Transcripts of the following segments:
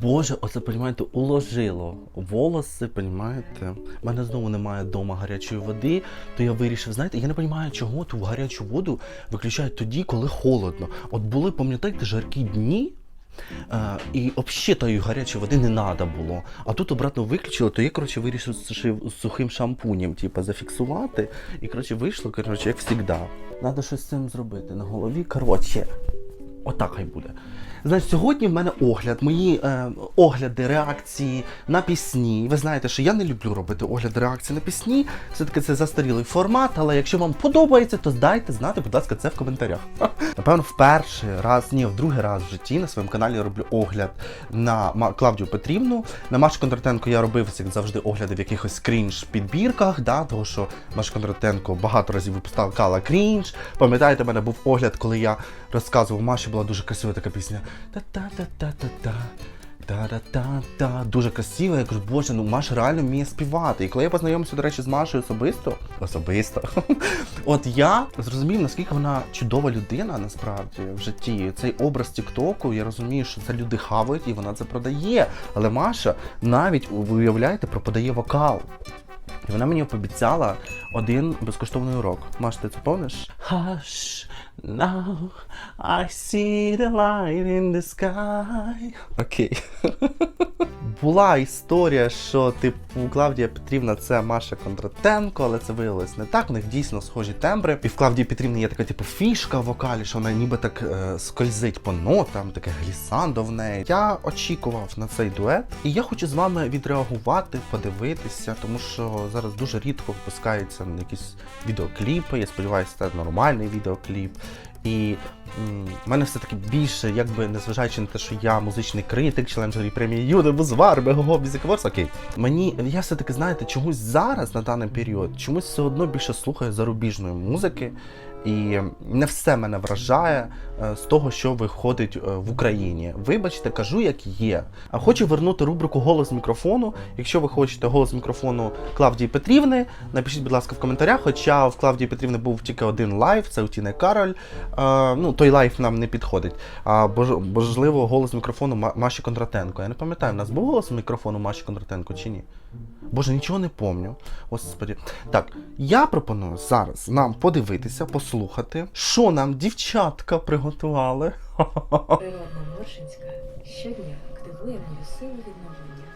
Боже, оце, понімаєте, уложило волоси, понімаєте? У мене знову немає вдома гарячої води, то я вирішив, знаєте, я не розумію, чого ту гарячу воду виключають тоді, коли холодно. От були, пам'ятаєте, жаркі дні, е, і взагалі тої гарячої води не треба було. А тут обратно виключили, то я, коротше, вирішив з сухим шампунем, типу, зафіксувати. І, коротше, вийшло, коротше, як завжди. Треба щось з цим зробити на голові. Коротше, Отак хай буде. Значить, сьогодні в мене огляд, мої е, огляди, реакції на пісні. Ви знаєте, що я не люблю робити огляд реакції на пісні. Все-таки це застарілий формат, але якщо вам подобається, то дайте знати, будь ласка, це в коментарях. Напевно, в перший раз, ні, в другий раз в житті на своєму каналі я роблю огляд на Клавдію Петрівну. На Машу Кондратенко я робив як завжди огляди в якихось крінж підбірках, да, того що Маша Кондратенко багато разів випускала крінж. Пам'ятаєте, в мене був огляд, коли я розказував Маші, була дуже красива така пісня. Та-та-та-та-та-та. Та-та-та-та. Дуже красиво. Я кажу, боже, ну Маша реально вміє співати. І коли я познайомився, до речі, з Машею особисто, особисто, от я зрозумів, наскільки вона чудова людина насправді в житті. Цей образ Тіктоку, я розумію, що це люди хавають і вона це продає. Але Маша навіть, ви уявляєте, пропадає вокал. І вона мені пообіцяла один безкоштовний урок. Маш, ти це помниш? Hush, now I see the light in the sky. Окей. Була історія, що типу Клавдія Петрівна це Маша Кондратенко, але це виявилось не так. У них дійсно схожі тембри. І в Клавдії Петрівні є така типу фішка в вокалі, що вона ніби так е, скользить по нотам, таке глісандо в неї. Я очікував на цей дует, і я хочу з вами відреагувати, подивитися, тому що зараз дуже рідко випускаються якісь відеокліпи. Я сподіваюся, це нормальний відеокліп. І в мене все-таки більше, якби незважаючи на те, що я музичний критик, член журі премії Юда Бузвар, Мегого Music Awards, окей. Мені я все-таки, знаєте, чомусь зараз на даний період, чомусь все одно більше слухаю зарубіжної музики. І не все мене вражає е, з того, що виходить е, в Україні. Вибачте, кажу, як є. А хочу вернути рубрику Голос мікрофону. Якщо ви хочете голос мікрофону Клавдії Петрівни, напишіть, будь ласка, в коментарях. Хоча в Клавдії Петрівни був тільки один лайв, це у Тіни Кароль. Е, ну, той лайв нам не підходить. А можливо, голос мікрофону Маші Кондратенко. Я не пам'ятаю, у нас був голос мікрофону Маші Кондратенко чи ні? Боже, нічого не помню. Господі. Так, я пропоную зараз нам подивитися, послухати, що нам дівчатка приготували. Природна Моршинська щодня активує мою силу відновлення.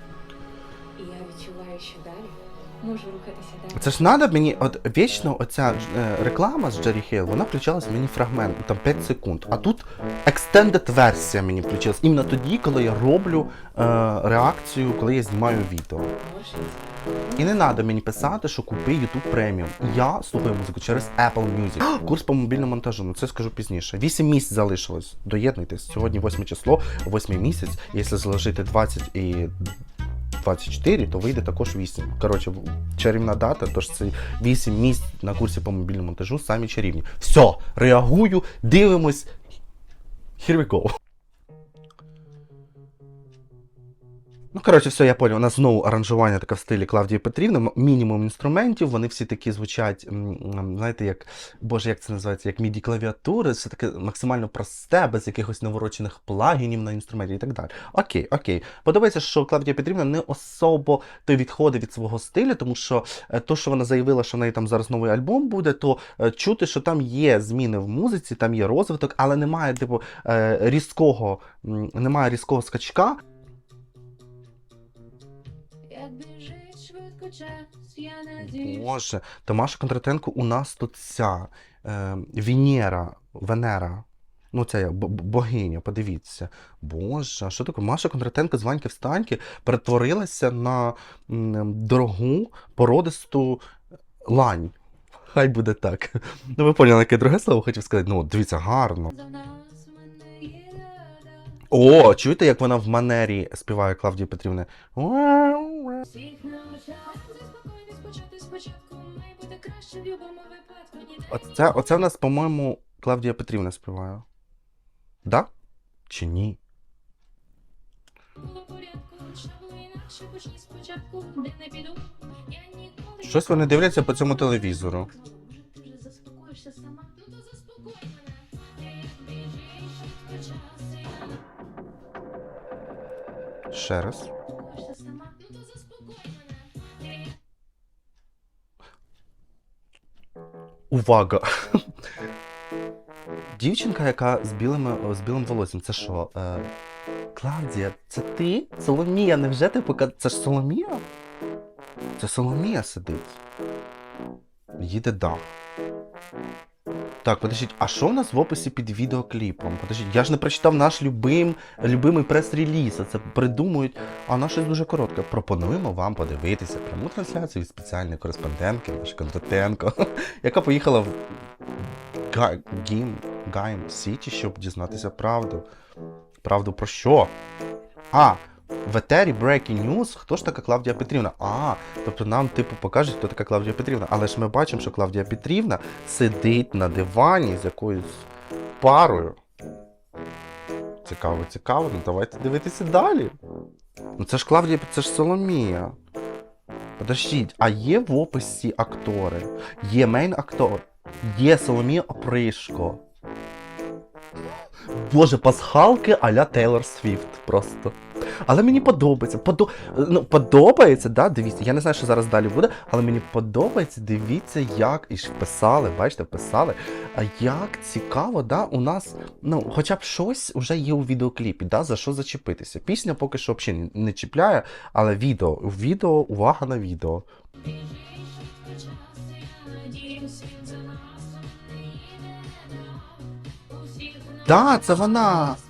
І я відчуваю, що далі можу рухатися далі. Це ж надо мені, от вічно оця е, реклама з Джері Хейл, вона включалась мені фрагмент, там 5 секунд. А тут extended версія мені включилась. Іменно тоді, коли я роблю е, реакцію, коли я знімаю відео. І не треба мені писати, що купи YouTube Premium. Я слухаю музику через Apple Music. Курс по мобільному монтажу, ну це скажу пізніше. 8 місяців залишилось. Доєднуйтесь. Сьогодні 8 число, 8 місяць. Якщо заложити 20 і 24, то вийде також 8. Коротше, чарівна дата, тож це 8 місць на курсі по мобільному монтажу самі чарівні. Все, реагую, дивимось. Here we go. Ну, коротше, все, я поняв. У нас знову аранжування таке в стилі Клавдії Петрівни, мінімум інструментів, вони всі такі звучать, знаєте, як, боже, як це називається, як міді клавіатури, все таке максимально просте, без якихось наворочених плагінів на інструменті і так далі. Окей, окей. Подобається, що Клавдія Петрівна не особо то відходить від свого стилю, тому що е, то, що вона заявила, що в неї там зараз новий альбом буде, то е, чути, що там є зміни в музиці, там є розвиток, але немає, типу, е, різкого, немає різкого скачка. Боже, то Маша Кондратенко у нас тут ця е, Венера, Венера. Ну, ця богиня, подивіться. Боже, що таке? Маша Кондратенко з Ваньки Встаньки перетворилася на дорогу породисту лань. Хай буде так. Ну, ви поняли, яке друге слово хочу сказати. Ну, дивіться, гарно. О, чуєте, як вона в манері співає Клавдії Петрівни? Краще в любому випадку. Ніде Оце, оце в нас, по-моєму, Клавдія Петрівна співає. Да? Чи ні? було порядку. Що інакше, почни спочатку. Де не піду. Я ніколи Щось вони дивляться по цьому телевізору. Вже заспокоїшся сама? Ну то заспокой мене. Як біжить швидко час, я Ще раз. Увага! Дівчинка, яка з, білими, з білим волоссям, це що? Е, Клавдія, це ти? Соломія, невже ти пока. Це ж Соломія? Це Соломія сидить. Їде дах. Так, подождіть, а що в нас в описі під відеокліпом? Подождіть, я ж не прочитав наш любим, любимий прес-реліз, а це придумують. А наш щось дуже коротке. Пропонуємо вам подивитися пряму трансляцію від спеціальної кореспондентки Маші Кондратенко, яка поїхала в Гім, Гайм Сіті, щоб дізнатися правду. Правду про що? А, в етері Breaking News, хто ж така Клавдія Петрівна? А, тобто нам, типу, покажуть, хто така Клавдія Петрівна. Але ж ми бачимо, що Клавдія Петрівна сидить на дивані з якоюсь парою. Цікаво, цікаво. Ну давайте дивитися далі. Ну це ж Клавдія, це ж Соломія. Подождіть, а є в описі актори? Є мейн актор, є Соломія Опришко. Боже, пасхалки а-ля Тейлор Свіфт просто. Але мені подобається. Подо... Ну, подобається, да, дивіться. Я не знаю, що зараз далі буде, але мені подобається, дивіться, як і ж вписали, бачите, вписали. А як цікаво, да, у нас, ну, хоча б щось вже є у відеокліпі, да, за що зачепитися. Пісня поки що взагалі не чіпляє, але відео, відео, увага на відео. Біжи швидко час,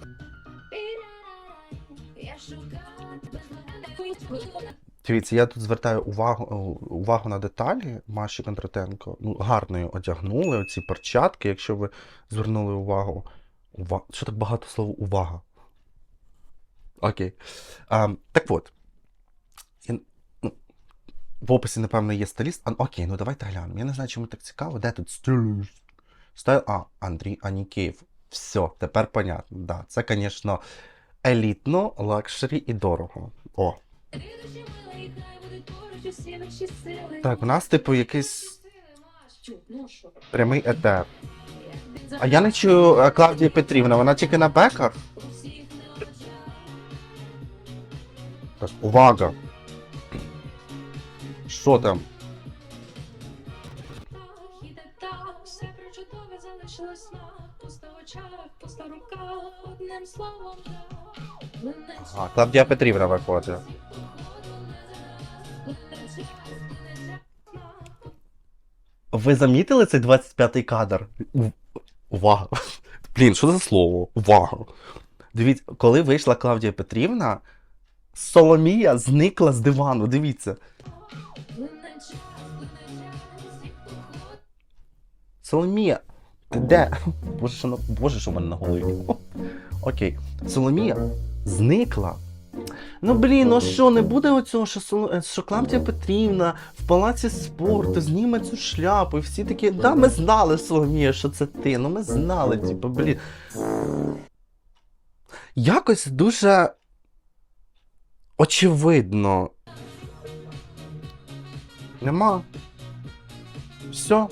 Дивіться, я тут звертаю увагу, увагу на деталі Маші Кондратенко. Ну, гарно її одягнули, оці перчатки, якщо ви звернули увагу. Ува... Що так багато слова увага? Окей. А, так от. І, ну, в описі, напевно, є стиліст. А, окей, ну давайте глянемо. Я не знаю, чому так цікаво. Де тут стиліст? Стайл. А, Андрій Анікеєв. Все, тепер понятно. Да, це, звісно, елітно, лакшері і дорого. О. Так, у нас, типу, якийсь ну прямий етер. А я не чую Клавдія Петрівна, вона тільки на беках. Так, увага! Що там? Одним словом. А, Клавдія Петрівна виходить. Ви замітили цей 25-й кадр? Увага! Блін, що за слово? Увага! Дивіться, коли вийшла Клавдія Петрівна, Соломія зникла з дивану. Дивіться. Соломія, ти де? Боже, що, на... Боже, що в мене на голові. Окей. Соломія зникла. Ну блін, ну що, не буде оцього, що, Соло... е, що Клавдія Петрівна в палаці спорту зніме цю шляпу, і всі такі, да, ми знали, Соломія, що це ти. Ну ми знали, типу, блін. Якось дуже очевидно. Нема. Все.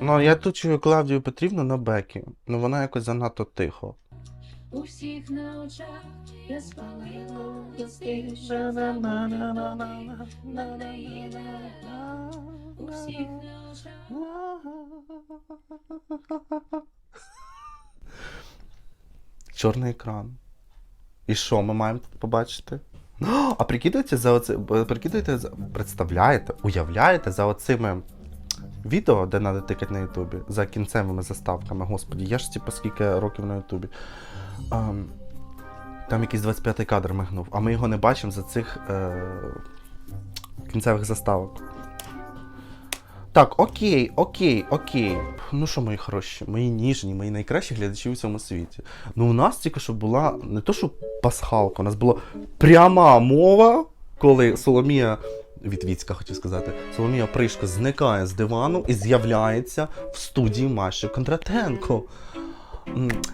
Ну, я тут чую Клавдію Петрівну на бекі. Ну вона якось занадто тихо. у всіх на очах, я спалила гостей, що у всіх на очах. Чорний екран. І що ми маємо тут побачити? А прикидуєте за оце, прикидуєте, за- представляєте, уявляєте за оцими відео, де треба тикати на Ютубі, за кінцевими заставками, господі, я ж типу скільки років на Ютубі. Ам, там якийсь 25-й кадр мигнув, а ми його не бачимо за цих е, кінцевих заставок. Так, окей, окей, окей. Ну що, мої хороші, мої ніжні, мої найкращі глядачі у цьому світі. Ну, у нас тільки що була не то, що пасхалка, у нас була пряма мова, коли Соломія. Вітвіцька хотів сказати, Соломія Пришко зникає з дивану і з'являється в студії Маші Кондратенко.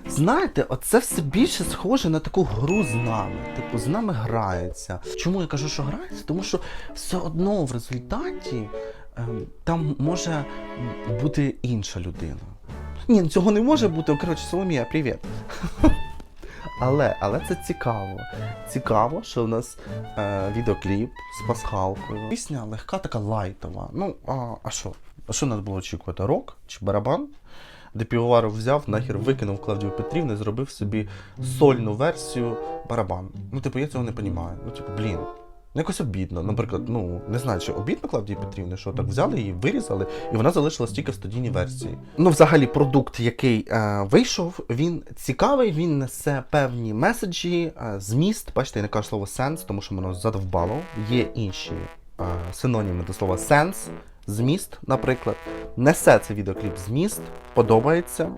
Знаєте, оце все більше схоже на таку гру з нами. Типу, з нами грається. Чому я кажу, що грається? Тому що все одно в результаті ем, там може бути інша людина. Ні, ну цього не може бути. Коротше, Соломія, привіт. Але, але це цікаво. Цікаво, що в нас е, відеокліп з пасхалкою. Пісня легка, така лайтова. Ну, а, а що? А що нас було очікувати? Рок чи барабан? Де півоваров взяв, нахер викинув Клавдію Петрівну і зробив собі сольну версію барабан. Ну, типу, я цього не розумію. Ну, типу, блін. Ну, якось обідно. Наприклад, ну не знаю, чи обідно Клавдії Петрівни, що так взяли її, вирізали, і вона залишилась тільки в студійній версії. Ну, взагалі, продукт, який е, вийшов, він цікавий, він несе певні меседжі, е, зміст. Бачите, я не кажу слово сенс, тому що воно задовбало. Є інші е, синоніми до слова сенс, зміст, наприклад. Несе цей відеокліп зміст, подобається,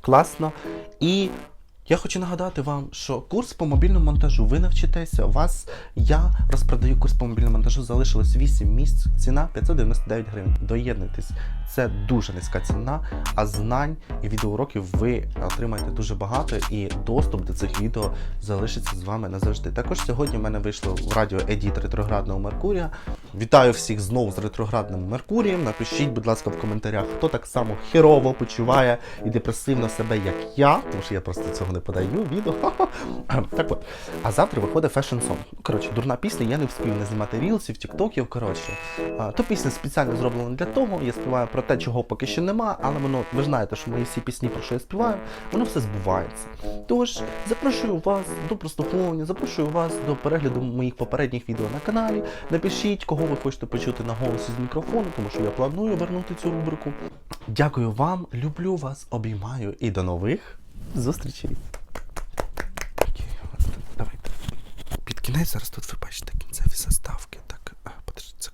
класно. І я хочу нагадати вам, що курс по мобільному монтажу ви навчитеся. У вас я розпродаю курс по мобільному монтажу, залишилось 8 місць, ціна 599 гривень. Доєднуйтесь, це дуже низька ціна, а знань і відеоуроків ви отримаєте дуже багато, і доступ до цих відео залишиться з вами назавжди. Також сьогодні в мене вийшло в радіо Едіт ретроградного Меркурія. Вітаю всіх знову з ретроградним Меркурієм. Напишіть, будь ласка, в коментарях, хто так само херово почуває і депресивно себе, як я, тому що я просто цього не подаю відео. Так от. А завтра виходить фешн сон. Коротше, дурна пісня, я не встиг не знімати рілсів, тіктоків. Коротше, то пісня спеціально зроблена для того. Я співаю про те, чого поки що нема, але воно, ви знаєте, що мої всі пісні, про що я співаю, воно все збувається. Тож запрошую вас до прослуховування, запрошую вас до перегляду моїх попередніх відео на каналі. Напишіть, кого ви хочете почути на голосі з мікрофону, тому що я планую вернути цю рубрику. Дякую вам, люблю вас, обіймаю і до нових зустрічей. Давайте. Під кінець зараз тут ви бачите кінцеві заставки. Так, подожди, це